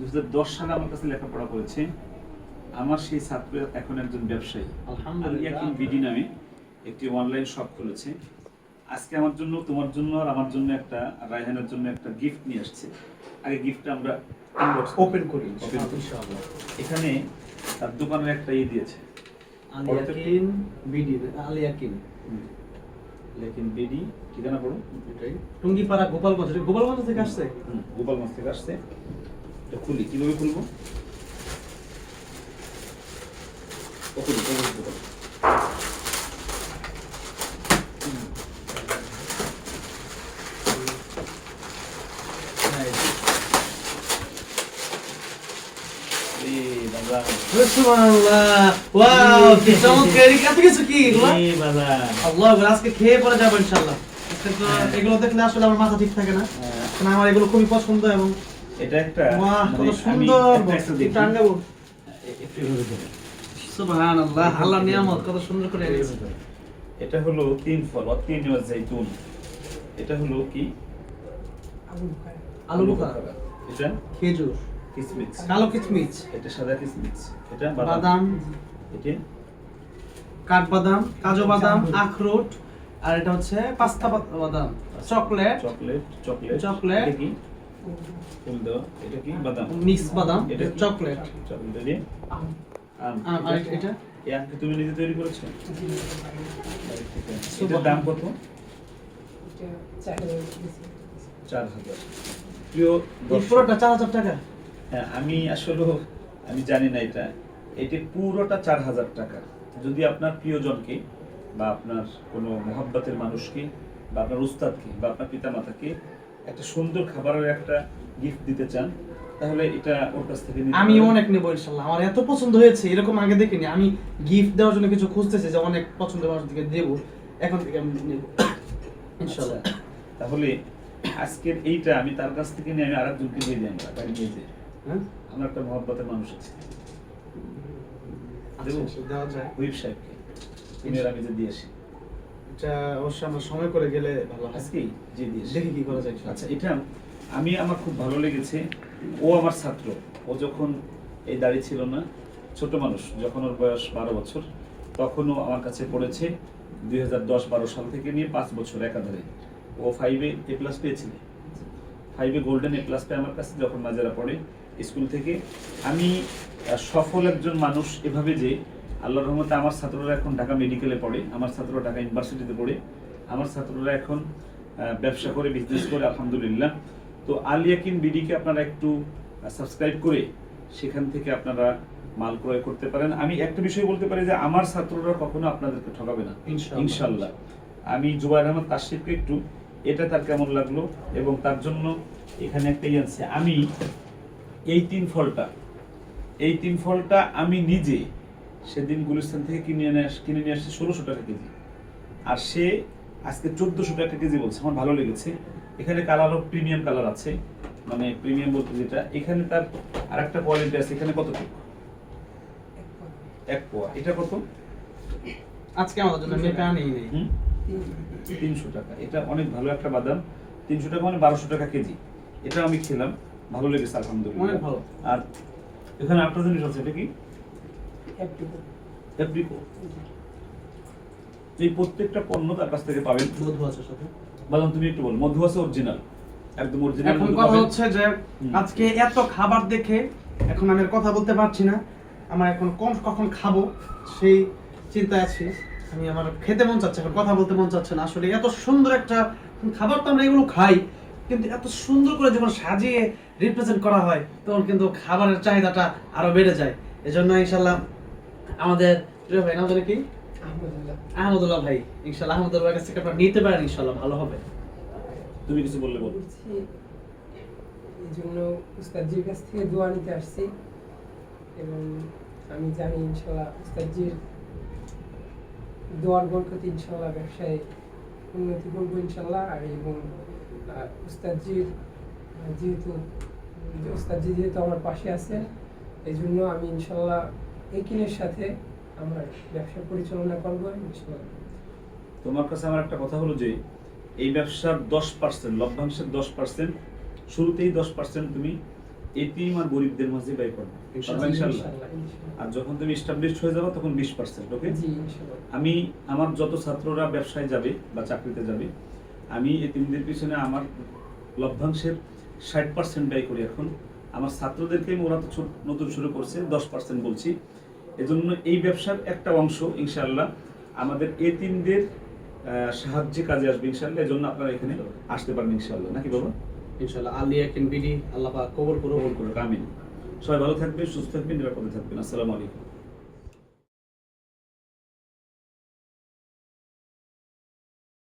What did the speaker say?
দু সালে আমার কাছে লেখাপড়া করেছে। আমার সেই ছাত্র এখন একজন ব্যবসায়ী। আলিয়াকিন বিডি নামে একটি অনলাইন শপ খুলেছে। আজকে আমার জন্য তোমার জন্য আর আমার জন্য একটা রায়হানের জন্য একটা গিফট নিয়ে আসছে। আগে গিফটটা আমরা ওপেন করি এখানে তার দোকানের একটা ই দিয়েছে। আলিয়াকিন বিডি আলিয়াকিন। লেকিন বিডি ঠিকানা পড়ো? এটাই। টুঙ্গিপাড়া গোপালগঞ্জ গোপালগঞ্জ থেকে আসছে? গোপালগঞ্জ থেকে আসছে। এটা খুলি কীভাবে খুলবো? খুলি এগুলো ইনশাআল্লাহ। এগুলো দেখলে আসলে আমার মাথা ঠিক থাকে না। হ্যাঁ, আমার এগুলো খুবই পছন্দ এবং এটা একটা মানে কত সুন্দর। সুবহানাল্লাহ নিয়ামত কত সুন্দর করে এটা হলো তিন ফল অতীন জাইতুন এটা হলো কি? আলু বোখরা। এটা? খেজুর। কিসমিস। কালো কিচমিচ এটা সাদা কিসমিস। এটা বাদাম। এটা? কাঠবাদাম কাজু বাদাম আখরোট আর এটা হচ্ছে পাস্তা বাদাম। চকলেট। Chocolate chocolate. চকলেট। এটা কি ফুল দেওয়া এটা কি? বাদাম। মিক্স বাদাম এটা এটা চকলেট। চকলেট দিয়ে? আম। আম, আর এটা- এটা? এই আমটা তুমি নিজে তৈরি করেছ? এটার দাম কত? চার হাজার প্রিয় পুরোটা চার হাজার টাকা? হ্যাঁ আমি আসলে আমি জানি না এটা। এটি পুরোটা চার হাজার টাকা। যদি আপনার প্রিয়জনকে বা আপনার কোনো মহব্বতের মানুষকে বা আপনার উস্তাদকে বা আপনার পিতা পিতামাতাকে একটা সুন্দর খাবারের একটা গিফট দিতে চান তাহলে এটা ওর কাছ থেকে আমি। অনেক নেব ইনশাল্লাহ। আমার এত পছন্দ হয়েছে এরকম আগে দেখিনি। আমি গিফট দেওয়ার জন্য কিছু খুঁজতেছি যে অনেক পছন্দ মানুষ দিকে দেবো এখন থেকে আমি নেব। ইনশাল্লাহ। আচ্ছা, তাহলে আজকের এইটা আমি তার কাছ থেকে নিয়ে আমি আরেকজনকে দিয়ে দিই আমরা বাড়ি নিয়ে যাই হ্যাঁ? আমার একটা মহব্বতের মানুষ আছে। আচ্ছা দেবো? হুইপ সাহেবকে। তিনের আমি যে দিয়ে আসি। এটা অবশ্যই আমরা সময় করে গেলে ভালো আজকেই আসি। দেখি কি করা যায় আচ্ছা এটা আমি আমার খুব ভালো লেগেছে। ও আমার ছাত্র। ও যখন এই দাড়ি ছিল না ছোট মানুষ যখন ওর বয়স বারো বছর তখনও আমার কাছে পড়েছে দুই হাজার দশ বারো সাল থেকে নিয়ে পাঁচ বছর একাধারে। ও ফাইভে এ প্লাস পেয়েছিল। ফাইভে গোল্ডেন এ প্লাস পেয়ে আমার কাছে যখন নাজারা পড়ে স্কুল থেকে আমি সফল একজন মানুষ এভাবে যে আল্লাহর রহমতে আমার ছাত্ররা এখন ঢাকা মেডিকেলে পড়ে আমার ছাত্ররা ঢাকা ইউনিভার্সিটিতে পড়ে আমার ছাত্ররা এখন ব্যবসা করে বিজনেস করে আলহামদুলিল্লাহ। তো আলিয়াকিন বিডিকে আপনারা একটু সাবস্ক্রাইব করে সেখান থেকে আপনারা মাল ক্রয় করতে পারেন। আমি একটা বিষয় বলতে পারি যে আমার ছাত্ররা কখনো আপনাদেরকে ঠকাবে না। ইনশাল্লাহ আমি জুবাইর আহমদ তাশরিফকে একটু এটা তার কেমন লাগল এবং তার জন্য এখানে একটা ইয়ে আছে। আমি এই তিন ফলটা এই তিন ফলটা আমি নিজে সেদিন গুলিস্তান থেকে কিনে এনে আস- কিনে নিয়ে আসছি ষোলোশো টাকা কেজি। আর সে আজকে চোদ্দশো টাকা কেজি বলছে আমার ভালো লেগেছে। এখানে কালারও প্রিমিয়াম কালার আছে মানে প্রিমিয়াম বলতে যেটা এখানে তার আরেকটা কোয়ালিটি আছে এখানে কত এক পোয়া। এটা কত? আজকে আমাদের জন্য আনি নেই। তিনশো টাকা। এটা অনেক ভালো একটা বাদাম। তিনশো টাকা মানে বারোশো টাকা কেজি। এটা আমি খেলাম। ভালো লেগেছে আলহামদুলিল্লাহ। অনেক ভালো। আর এখানে আপনার জিনিস আছে এটা কি? এই প্রত্যেকটা পণ্য তার কাছ থেকে পাবেন। মধু সাথে। বাদাম তুমি একটু বল মধু অরিজিনাল একদম অরিজিনাল এখন কথা হচ্ছে যে আজকে এত খাবার দেখে এখন আমি কথা বলতে পারছি না। আমার এখন কোন কখন খাব সেই চিন্তায় আছি। আমি আমার খেতে মন চাচ্ছে এখন কথা বলতে মন চাচ্ছে না। আসলে এত সুন্দর একটা খাবার তো আমরা এগুলো খাই কিন্তু এত সুন্দর করে যখন সাজিয়ে রিপ্রেজেন্ট করা হয় তখন কিন্তু খাবারের চাহিদাটা আরও বেড়ে যায়। এজন্য ইনশাল্লাহ আমাদের প্রিয় ভাই আমাদের কি? আহমদুল্লাহ ভাই ইনশাল্লাহ আহমদুল্লাহ কাছ থেকে আপনারা নিতে পারেন ইনশাল্লাহ ভালো হবে। তুমি কিছু বললে বল। বলছি এই জন্য উস্তাদজির কাছ থেকে দোয়া নিতে আসছি এবং আমি জানি ইনশাল্লাহ উস্তাদজির দোয়ার বরকত ইনশাল্লাহ ব্যবসায় উন্নতি করব ইনশাল্লাহ আর এবং আহ, উস্তাদজির যেহেতু উস্তাদজি যেহেতু আমার পাশে আছে এই জন্য আমি ইনশাল্লাহ একিনের সাথে আমার ব্যবসা পরিচালনা করব তোমার কাছে আমার একটা কথা হলো যে এই ব্যবসার দশ পার্সেন্ট লভ্যাংশের দশ পার্সেন্ট শুরুতেই দশ পার্সেন্ট তুমি এটিম আর গরিবদের মাঝে ব্যয় করবে। আর যখন তুমি এস্টাবলিশ হয়ে যাবে তখন বিশ পার্সেন্ট ওকে আমি আমার যত ছাত্ররা ব্যবসায় যাবে বা চাকরিতে যাবে আমি এতিমদের পিছনে আমার লভ্যাংশের ষাট পার্সেন্ট ব্যয় করি এখন। আমার ছাত্রদেরকে ওরা তো নতুন শুরু করছে দশ পার্সেন্ট বলছি। এজন্য এই ব্যবসার একটা অংশ ইনশাল্লাহ আমাদের এ তিনদের সাহায্যে কাজে আসবে ইনশাল্লাহ এজন্য আপনারা এখানে আসতে পারেন ইনশাল্লাহ নাকি বাবা? ইনশাল্লাহ আলিয়া কেন বিডি আল্লাহ কবর কবুল কবর কবুল করুক আমিন। সবাই ভালো থাকবেন সুস্থ থাকবেন নিরাপদে থাকবেন। আসসালামু আলাইকুম।